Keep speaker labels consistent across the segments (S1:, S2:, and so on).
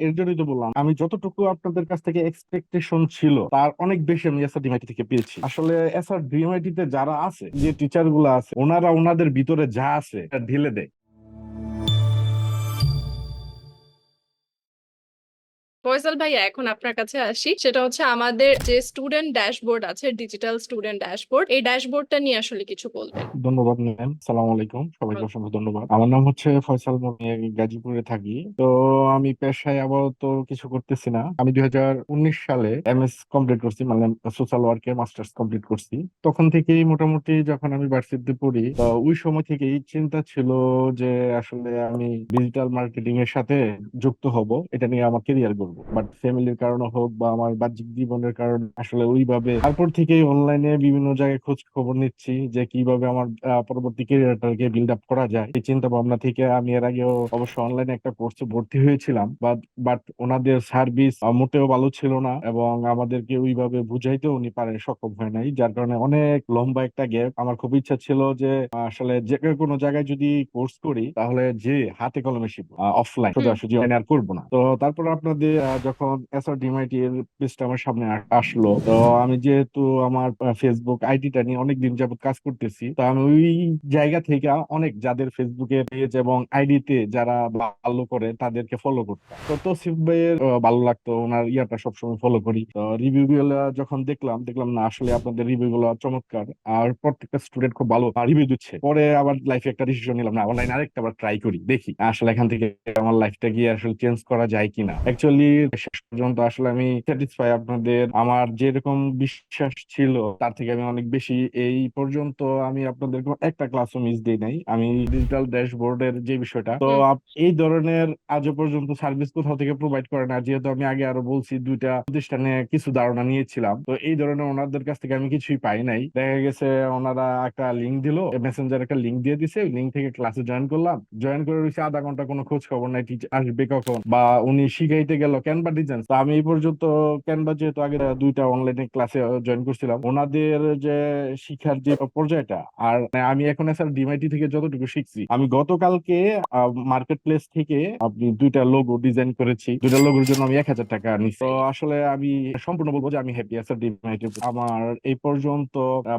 S1: এর জন্যই তো বললাম, আমি যতটুকু আপনাদের কাছ থেকে এক্সপেকটেশন ছিল, তার অনেক বেশি আমি এসআর ডিমাইটি থেকে পেয়েছি। আসলে এসআর ডিমাইটি তে যারা আছে, যে টিচারগুলো আছে, ওনারা ওনাদের ভিতরে যা আছে ঢেলে দেয়।
S2: ফয়সাল ভাইয়া এখন আপনার কাছে আসি। সেটা হচ্ছে আমাদের যে স্টুডেন্ট ড্যাশবোর্ড আছে ডিজিটাল স্টুডেন্ট ড্যাশবোর্ড এই ড্যাশবোর্ডটা নিয়ে আসলে কিছু বলবেন।
S1: ধন্যবাদ ম্যাম সালাম আলাইকুম। সবাইকে অসংখ্য ধন্যবাদ। আমার নাম হচ্ছে ফয়সাল মমি গাজীপুরে থাকি। তো আমি পেশায় আপাতত কিছু করতেছি না। আমি দুই সালে এমএস কমপ্লিট করছি মানে সোশ্যাল ওয়ার্কে মাস্টার্স কমপ্লিট করছি। তখন থেকেই মোটামুটি যখন আমি ভার্সিটিতে পড়ি তো ওই সময় থেকেই চিন্তা ছিল যে আসলে আমি ডিজিটাল মার্কেটিং এর সাথে যুক্ত হব। এটা নিয়ে আমার কেরিয়ার করব বাট ফ্যামিলির কারণে হোক বা আমার বাহ্যিক জীবনের কারণে, আসলে ওইভাবে। তারপর থেকেই অনলাইনে বিভিন্ন জায়গায় খোঁজ খবর নিচ্ছি যে কীভাবে আমার পরবর্তী কেরিয়ারটাকে বিল্ড আপ করা যায়। এই চিন্তা ভাবনা থেকে আমি এর আগেও অবশ্য অনলাইনে একটা কোর্সে ভর্তি হয়েছিলাম বাট ওনাদের সার্ভিস মোটেও ভালো ছিল না এবং আমাদেরকে ওইভাবে বুঝাইতেও উনি পারেন সক্ষম হয় নাই। যার কারণে অনেক লম্বা একটা গ্যাপ আমার খুব ইচ্ছা ছিল যে, আসলে যে কোনো জায়গায় যদি কোর্স করি, তাহলে যে হাতে কলমে শিখব অফলাইন সোজাসুজি আর করব না। তো তারপর আপনাদের যখন এসআর ডিমাইটি এর পেজটা আমার সামনে আসলো, তো আমি যেহেতু আমার ফেসবুক আইডিটা নিয়ে অনেকদিন যাবত কাজ করতেছি, তো আমি ওই জায়গা থেকে অনেক যাদের ফেসবুকের পেজ এবং আইডিতে যারা ভালো করে তাদেরকে ফলো করতাম। তো তৌসিফ ভাইয়ের ভালো লাগতো, ওনার ইয়াটা সবসময় ফলো করি। তো রিভিউ গুলো যখন দেখলাম দেখলাম না, আসলে আপনাদের রিভিউ গুলো চমৎকার, আর প্রত্যেকটা স্টুডেন্ট খুব ভালো রিভিউ দিচ্ছে। পরে আবার লাইফে একটা ডিসিশন নিলাম, না অনলাইন আরেকটা আবার ট্রাই করি, দেখি, আসলে এখান থেকে আমার লাইফটা গিয়ে আসলে চেঞ্জ করা যায় কিনা। অ্যাকচুয়ালি শেষ পর্যন্ত আসলে আমি স্যাটিসফাই আপনাদের। আমার যেরকম বিশ্বাস ছিল তার থেকে আমি অনেক বেশি। এই পর্যন্ত আমি আপনাদের একটা ক্লাসও মিস দিই নাই। আমি ডিজিটাল ড্যাশবোর্ডের যে বিষয়টা তো এই ধরনের আজও পর্যন্ত সার্ভিস কোথাও থেকে প্রোভাইড করে না। যেহেতু আমি আগে আরও বলছি দুইটা প্রতিষ্ঠানে কিছু ধারণা নিয়েছিলাম তো এই ধরনের ওনাদের কাছ থেকে আমি কিছুই পাই নাই। দেখা গেছে ওনারা একটা লিঙ্ক দিল মেসেঞ্জার একটা লিঙ্ক দিয়ে দিছে। লিঙ্ক থেকে ক্লাসে জয়েন করলাম। জয়েন করে রয়েছে আধা ঘণ্টা কোনো খোঁজ খবর নাই টিচার আসবে কখন? বা উনি শিখাইতে গেল ক্যানভা ডিজাইন তো আমি এই পর্যন্ত ক্যানভা যেহেতু আগে দুইটা অনলাইনে ক্লাসে জয়েন করছিলাম, ওনাদের যে শিক্ষার যে পর্যায়টা, আর আমি এখন স্যার ডিমাইটি থেকে যতটুকু শিখছি, আমি গতকালকে মার্কেট প্লেস থেকে আপনি দুইটা লোগো ডিজাইন করেছি। দুইটা লোগোর জন্য আমি এক হাজার টাকা নিচ্ছি তো আসলে আমি সম্পূর্ণ বলব যে আমি হ্যাপি স্যার ডিমাইটি আমার এই পর্যন্ত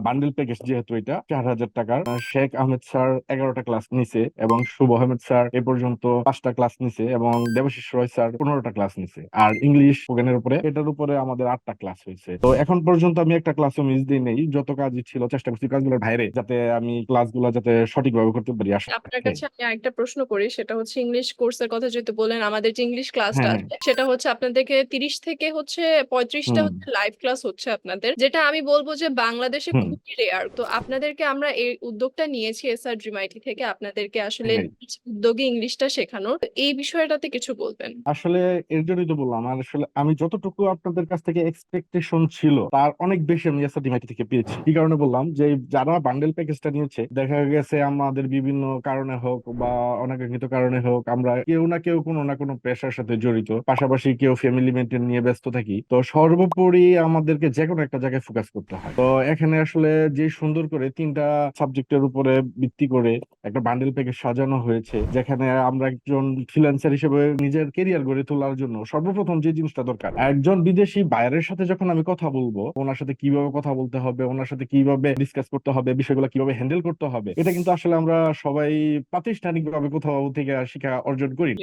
S1: বান্ডেল প্যাকেজ যেহেতু এটা, চার হাজার টাকার শেখ আহমেদ স্যার এগারোটা ক্লাস নিছে এবং শুভ আহমেদ স্যার এ পর্যন্ত পাঁচটা ক্লাস নিছে এবং দেবাশিস রয় স্যার পনেরোটা ক্লাস নিছে। আর ইংলিশ স্পোকেনের উপরে এটার উপরে আমাদের আটটা ক্লাস হয়েছে তো এখন পর্যন্ত আমি একটা ক্লাসও মিস দিই নেই যত কাজই ছিল চেষ্টা করছি কাজগুলোর বাইরে যাতে আমি ক্লাসগুলো যাতে সঠিকভাবে করতে পারি আসলে
S2: আপনার কাছে আমি আরেকটা প্রশ্ন করি সেটা হচ্ছে ইংলিশ কোর্সের কথা যেহেতু বলেন আমাদের যে ইংলিশ ক্লাসটা
S1: হ্যাঁ।
S2: আছে সেটা হচ্ছে আপনাদেরকে তিরিশ থেকে হচ্ছে পঁয়ত্রিশটা
S1: হুম।
S2: হচ্ছে লাইভ ক্লাস হচ্ছে আপনাদের যেটা আমি বলব যে বাংলাদেশে
S1: হুম।
S2: খুবই রেয়ার তো আপনাদেরকে আমরা এই উদ্যোগটা নিয়েছি এস এসআর জিমাইটি থেকে আপনাদেরকে আসলে
S1: হ্যাঁ।
S2: নিজ উদ্যোগে ইংলিশটা শেখানোর তো এই বিষয়টাতে কিছু বলবেন
S1: আসলে এর জন্যই তো বললাম, আর আসলে আমি যতটুকু আপনাদের কাছ থেকে এক্সপেকটেশন ছিল, তার অনেক বেশি আমি এসআর ডিমাইটি থেকে পেয়েছি। কি কারণে বললাম যে, যারা বান্ডেল প্যাকেজটা নিয়েছে, দেখা গেছে আমাদের বিভিন্ন কারণে হোক বা অনাকাঙ্ক্ষিত কারণে হোক, আমরা কেউ না কেউ কোনো না কোনো পেশার সাথে জড়িত। পাশাপাশি কেউ ফ্যামিলি মেনটেন নিয়ে ব্যস্ত থাকি। তো সর্বোপরি আমাদেরকে যে কোনো একটা জায়গায় ফোকাস করতে হয়। তো এখানে আসলে যে সুন্দর করে তিনটা সাবজেক্টের উপরে ভিত্তি করে একটা বান্ডেল প্যাকেজ সাজানো হয়েছে, যেখানে আমরা একজন ফ্রিল্যান্সার হিসেবে নিজের কেরিয়ার গড়ে তোলার জন্য সর্বপ্রথম যে জিনিসটা দরকার একজন বিদেশি বাইরের সাথে যখন আমি কথা বলব ওনার সাথে কীভাবে কথা বলতে হবে ওনার সাথে কীভাবে ডিসকাস করতে হবে বিষয়গুলো কীভাবে হ্যান্ডেল করতে হবে এটা কিন্তু আসলে আমরা সবাই প্রাতিষ্ঠানিক ভাবে কোথাও থেকে শিক্ষা অর্জন করি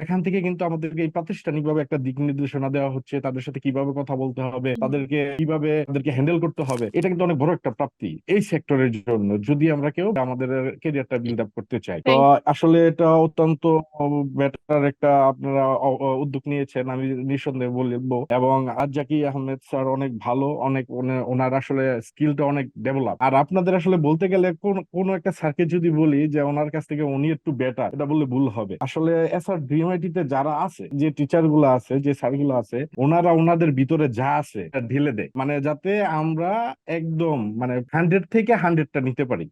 S1: এখান থেকে কিন্তু আমাদেরকে এই প্রাতিষ্ঠানিক ভাবে একটা দিক নির্দেশনা দেওয়া হচ্ছে তাদের সাথে কীভাবে কথা বলতে হবে তাদেরকে কীভাবে তাদেরকে হ্যান্ডেল করতে হবে এটা কিন্তু অনেক বড় একটা প্রাপ্তি এই সেক্টরের জন্য যদি আমরা কেউ আমাদের কেরিয়ারটা বিল্ড আপ করতে চাই। তো আসলে এটা অত্যন্ত বেটার একটা আপনারা উদ্যোগ নিয়েছেন। আমি নিঃসন্দেহে বলব এবং আজ্জাকি আহমেদ স্যার অনেক ভালো, অনেক ওনার আসলে স্কিলটা অনেক ডেভেলপ। আর আপনাদের আসলে বলতে গেলে কোন কোন একটা স্যারকে যদি বলি যে ওনার কাছ থেকে উনি একটু বেটার এটা বললে ভুল হবে। আসলে এসআর ডিএমআইটি তে যারা আছে, যে টিচারগুলো আছে, যে স্যারগুলো আছে, ওনারা ওনাদের ভিতরে যা আছে ঢেলে দেয়। মানে যাতে আমরা একদম মানে হান্ড্রেড থেকে হান্ড্রেডটা নিতে পারি।